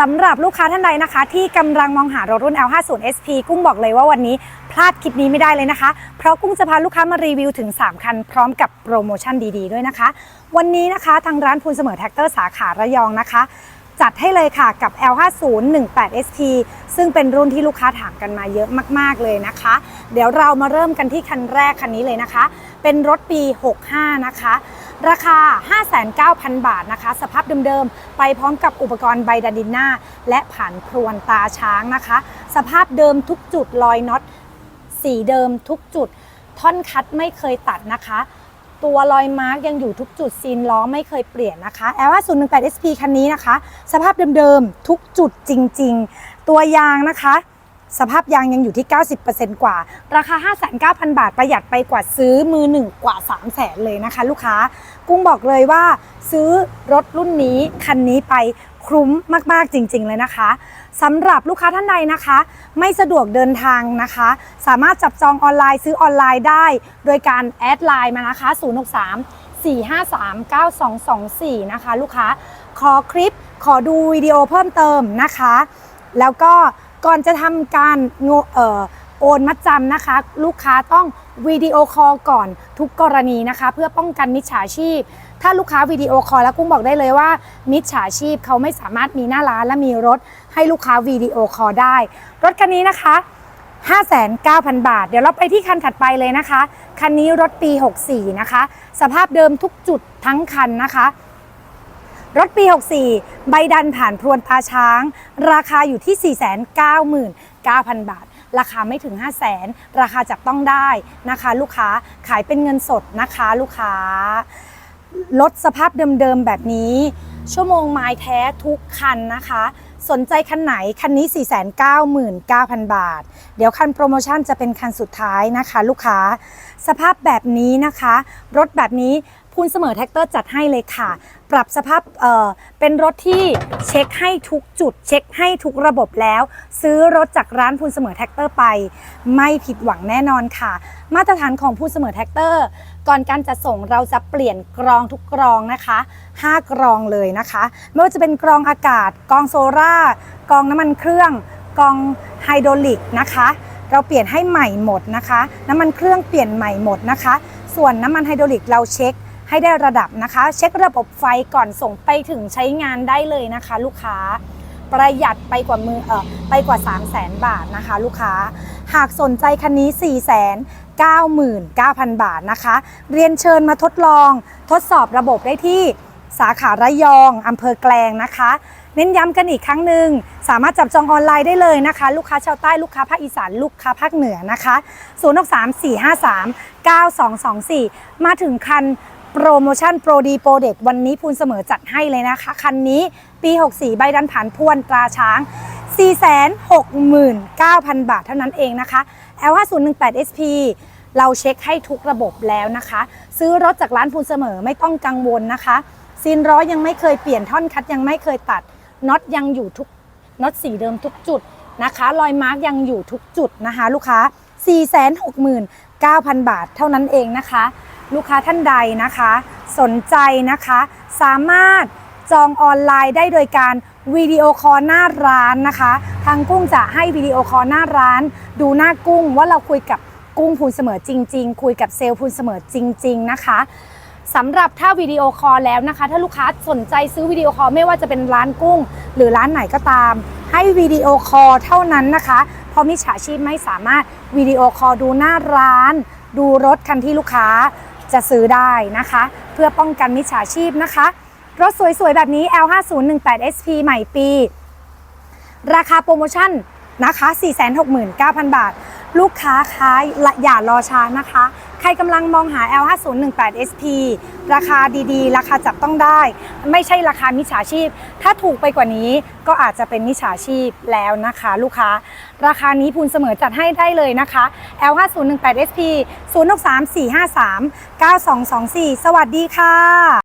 สำหรับลูกค้าท่านใดนะคะ ที่กำลังมองหารถรุ่น L50 SP กุ้งบอกเลยว่าวันนี้พลาดคลิปนี้ไม่ได้เลยนะคะ เพราะกุ้งจะพาลูกค้ามารีวิวถึง 3 คัน พร้อมกับโปรโมชั่นดีๆด้วยนะคะ วันนี้นะคะทางร้านพูนเสมอแท็กเตอร์สาขาระยองนะคะ จัดให้เลยค่ะกับ L50 18 SP ซึ่งเป็นรุ่นที่ลูกค้าถามกันมาเยอะมากๆเลยนะคะ เดี๋ยวเรามาเริ่มกันที่คันแรกคันนี้เลยนะคะ เป็นรถปี 65 นะคะ ราคา 59,000 บาทนะคะ สภาพเดิมๆ ไปพร้อมกับอุปกรณ์ไบดาดินหน้า และผ่านพรวนตาช้างนะคะ สภาพเดิมทุกจุดรอยน็อตสีเดิมทุกจุด ท่อนคัดไม่เคยตัดนะคะ ตัวรอยมาร์กยังอยู่ทุกจุดซีนล้อไม่เคยเปลี่ยนนะคะ L 5 0 1 8 SP คันนี้นะคะ สภาพเดิมๆ ทุกจุดจริง ๆ ตัวยางนะคะ สภาพยางยังอยู่ที่ 90%กว่า ราคา 59,000 บาทประหยัดไปกว่าซื้อมือหนึ่งกว่า 3 0 0แสนเลยนะคะ ลูกค้า กุ้งบอกเลยว่าซื้อรถรุ่นนี้คันนี้ไปคุ้มมากๆจริง ๆ เลยนะคะสำหรับลูกค้าท่านใดนะคะ ไม่สะดวกเดินทางนะคะ สามารถจับจองออนไลน์ซื้อออนไลน์ได้ โดยการแอดไลน์มานะคะ 063 4539224 นะคะ ลูกค้า ขอคลิปขอดูวิดีโอเพิ่มเติมนะคะ แล้วก็ ก่อนจะทำการโงเอ่อโอนมัดจำนะคะ ลูกค้าต้องวิดีโอคอลก่อนทุกกรณีนะคะ เพื่อป้องกันมิจฉาชีพ ถ้าลูกค้าวิดีโอคอลแล้วกุ้งบอกได้เลยว่า มิจฉาชีพเขาไม่สามารถมีหน้าร้านและมีรถให้ลูกค้าวิดีโอคอลได้ รถคันนี้นะคะ59,000 บาท เดี๋ยวเราไปที่คันถัดไปเลยนะคะ คันนี้รถปี 64 นะคะ สภาพเดิมทุกจุดทั้งคันนะคะ รถปี 64 ใบดันผ่านพรวนตาช้าง ราคาอยู่ที่ 499,000 บาท ราคาไม่ถึง 500,000ราคาจับต้องได้นะคะ ลูกค้าขายเป็นเงินสดนะคะลูกค้ารถสภาพเดิมๆแบบนี้ ชั่วโมงไม้แท้ทุกคันนะคะสนใจคันไหน คันนี้ 499,000 บาท เดี๋ยวคันโปรโมชั่นจะเป็นคันสุดท้ายนะคะ ลูกค้า สภาพแบบนี้นะคะ รถแบบนี้ พูนเสมอแท็กเตอร์จัดให้เลยค่ะ ปรับสภาพเเป็นรถที่เช็คให้ทุกจุด เช็คให้ทุกระบบแล้ว ซื้อรถจากร้านพูนเสมอแท็กเตอร์ไป ไม่ผิดหวังแน่นอนค่ะ มาตรฐานของพูนเสมอแท็กเตอร์ ก่อนการจัดส่งเราจะเปลี่ยนกรองทุกกรองนะคะ 5 กรองเลยนะคะ ไม่ว่าจะเป็นกรองอากาศ กรองโซล่ากรองน้ำมันเครื่อง กรองไฮดรอลิกนะคะเราเปลี่ยนให้ใหม่หมดนะคะ น้ำมันเครื่องเปลี่ยนใหม่หมดนะคะ ส่วนน้ำมันไฮดรอลิกเราเช็ค ให้ได้ระดับนะคะ เช็คระบบไฟก่อนส่งไปถึงใช้งานได้เลยนะคะ ลูกค้าประหยัดไปกว่ามือเออไปกว่า 3 0 0แสนบาทนะคะ ลูกค้า หากสนใจคันนี้4 9 9 0 0 0 บาทนะคะ เรียนเชิญมาทดลอง ทดสอบระบบได้ที่สาขาระยองอำเภอแกลงนะคะ เน้นย้ำกันอีกครั้งหนึ่ง สามารถจับจองออนไลน์ได้เลยนะคะ ลูกค้าชาวใต้ลูกค้าภาคอีสานลูกค้าภาคเหนือนะคะ 0 6 3 4 5 3 9 2 2 4 มาถึงคัน โปรโมชั่นโปรดีโปรเด็ดวันนี้พูนเสมอจัดให้เลยนะคะ คันนี้ปี 64 ใบดันผ่านพวนตราช้าง 469,000 บาทเท่านั้นเองนะคะ L5018 SP เราเช็คให้ทุกระบบแล้วนะคะ ซื้อรถจากร้านพูนเสมอไม่ต้องกังวลนะคะซีนร้อยยังไม่เคยเปลี่ยนท่อนคัดยังไม่เคยตัดน็อตยังอยู่ทุกน็อตสีเดิมทุกจุดนะคะรอยมาร์กยังอยู่ทุกจุดนะคะ ลูกค้า 469,000 บาทเท่านั้นเองนะคะ ลูกค้าท่านใดนะคะ สนใจนะคะ สามารถจองออนไลน์ได้โดยการวิดีโอคอลหน้าร้านนะคะ ทางกุ้งจะให้วิดีโอคอลหน้าร้าน ดูหน้ากุ้งว่าเราคุยกับกุ้งพูนเสมอจริง ๆ คุยกับเซลล์พูนเสมอจริง ๆ นะคะสำหรับถ้าวิดีโอคอลแล้วนะคะ ถ้าลูกค้าสนใจซื้อวิดีโอคอลไม่ว่าจะเป็นร้านกุ้ง หรือร้านไหนก็ตาม ให้วิดีโอคอลเท่านั้นนะคะ เพราะมิจฉาชีพไม่สามารถวิดีโอคอลดูหน้าร้าน ดูรถคันที่ลูกค้า จะซื้อได้นะคะ เพื่อป้องกันมิจฉาชีพนะคะ รถสวยๆ แบบนี้ L5018 SP ใหม่ปี ราคาโปรโมชั่นนะคะ 469,000 บาท ลูกค้าค้าอย่ารอช้านะคะ ใครกำลังมองหา L5018 SP ราคาดีๆ ราคาจับต้องได้ ไม่ใช่ราคามิจฉาชีพ ถ้าถูกไปกว่านี้ก็อาจจะเป็นมิจฉาชีพแล้วนะคะ ลูกค้า ราคานี้พูนเสมอจัดให้ได้เลยนะคะ L5018 SP 0634539224 สวัสดีค่ะ